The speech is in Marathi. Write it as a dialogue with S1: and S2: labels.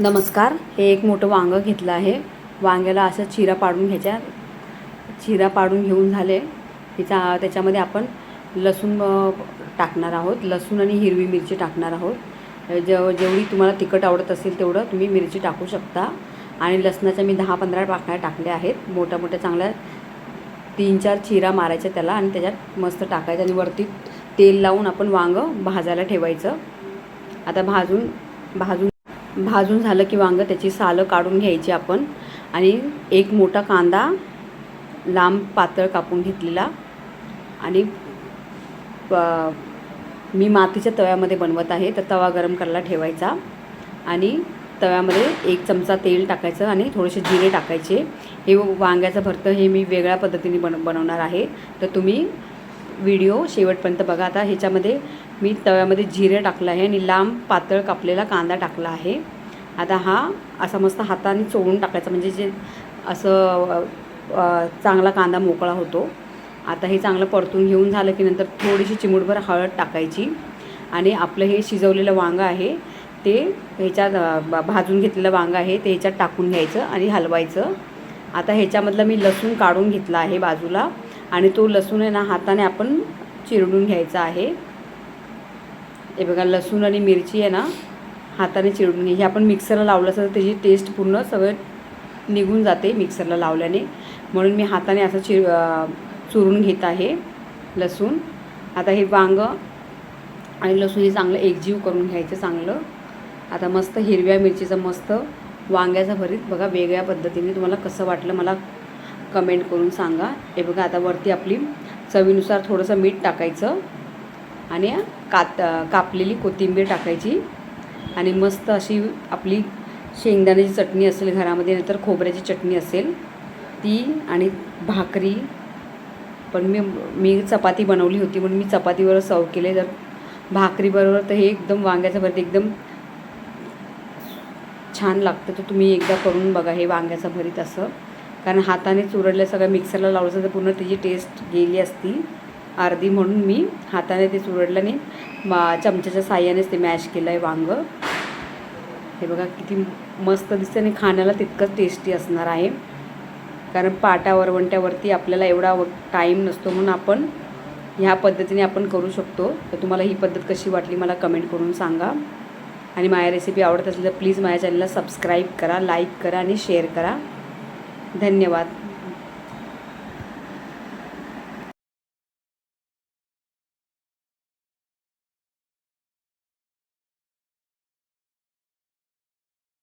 S1: नमस्कार. हे एक मोठं वांगं घेतलं आहे. वांग्याला असं चिरा पाडून घ्यायच्या. चिरा पाडून घेऊन झाले. तिचा त्याच्यामध्ये आपण लसूण टाकणार आहोत. लसूण आणि हिरवी मिरची टाकणार आहोत. जेव जेवढी तुम्हाला तिखट आवडत असेल तेवढं तुम्ही मिरची टाकू शकता. आणि लसणाच्या मी दहा पंधरा पाकळ्या टाकल्या आहेत. मोठ्या मोठ्या चांगल्या तीन चार चिरा मारायच्या त्याला आणि त्याच्यात मस्त टाकायचं आणि वरती तेल लावून आपण वांगं भाजायला ठेवायचं. आता भाजून भाजून भाजून झालं की वांगं त्याची सालं काढून घ्यायची आपण. आणि एक मोठा कांदा लांब पातळ कापून घेतलेला. आणि मी मातीच्या तव्यामध्ये बनवत आहे तर तवा गरम करायला ठेवायचा. आणि तव्यामध्ये एक चमचा तेल टाकायचं आणि थोडेसे जिरे टाकायचे. हे वांग्याचं भरतं हे मी वेगळ्या पद्धतीने बन बनवणार आहे. तर तुम्ही व्हिडिओ शेवटपर्यंत बघा. आता ह्याच्यामध्ये मी तव्यामध्ये जिरे टाकलं आहे आणि लांब पातळ कापलेला कांदा टाकला आहे. आता हा असा मस्त हाताने चोळून टाकायचा. म्हणजे जे असं चांगला कांदा मोकळा होतो. आता हे चांगलं परतून घेऊन झालं की नंतर थोडीशी चिमूटभर हळद टाकायची. आणि आपलं हे शिजवलेलं वांगं आहे ते ह्याच्यात भाजून घेतलेलं वांगं आहे ते ह्याच्यात टाकून घ्यायचं आणि हलवायचं. आता ह्याच्यामधलं मी लसूण काढून घेतला आहे बाजूला. आणि तो लसूण आहे ना हाताने आपण चिरडून घ्यायचा आहे. हे बघा लसूण आणि मिरची आहे ना हाताने चिरडून घ्यायची आपण मिक्सरला लावलं असं तर त्याची टेस्ट पूर्ण सगळं निघून जाते मिक्सरला लावल्याने. म्हणून मी हाताने असं चिर चुरून घेत आहे लसूण. आता हे वांगं आणि लसूण हे चांगलं एकजीव करून घ्यायचं चांगलं. आता मस्त हिरव्या मिरचीचं मस्त वांग्याचं भरीत. बघा वेगळ्या पद्धतीने तुम्हाला कसं वाटलं मला कमेंट करून सांगा. हे बघा आता वरती आपली चवीनुसार थोडंसं मीठ टाकायचं आणि कात कापलेली कोथिंबीर टाकायची. आणि मस्त अशी आपली शेंगदाण्याची चटणी असेल घरामध्ये नंतर खोबऱ्याची चटणी असेल ती आणि भाकरी. पण मी मी चपाती बनवली होती म्हणून मी चपातीवर सर्व केले. जर भाकरीबरोबर तर हे एकदम वांग्याचं भरीत एकदम छान लागतं. तर तुम्ही एकदा करून बघा हे वांग्याचं भरीत असं. कारण हाताने चुरडलं सगळं मिक्सरला लावलं असतं तर पूर्ण त्याची टेस्ट गेली असती. अर्धी म्हणून मी हाताने ते चुरडलं आणि मा चमच्याच्या साह्यानेच ते मॅश केलं आहे वांगं. हे बघा किती मस्त दिसतं आणि खाण्याला तितकंच टेस्टी असणार आहे. कारण पाटा वरवंट्यावरती आपल्याला एवढा टाईम नसतो म्हणून आपण ह्या पद्धतीने आपण करू शकतो. तर तुम्हाला ही पद्धत कशी वाटली मला कमेंट करून सांगा. आणि माझ्या रेसिपी आवडत असेल तर प्लीज माझ्या चॅनलला सबस्क्राईब करा लाईक करा आणि शेअर करा. धन्यवाद.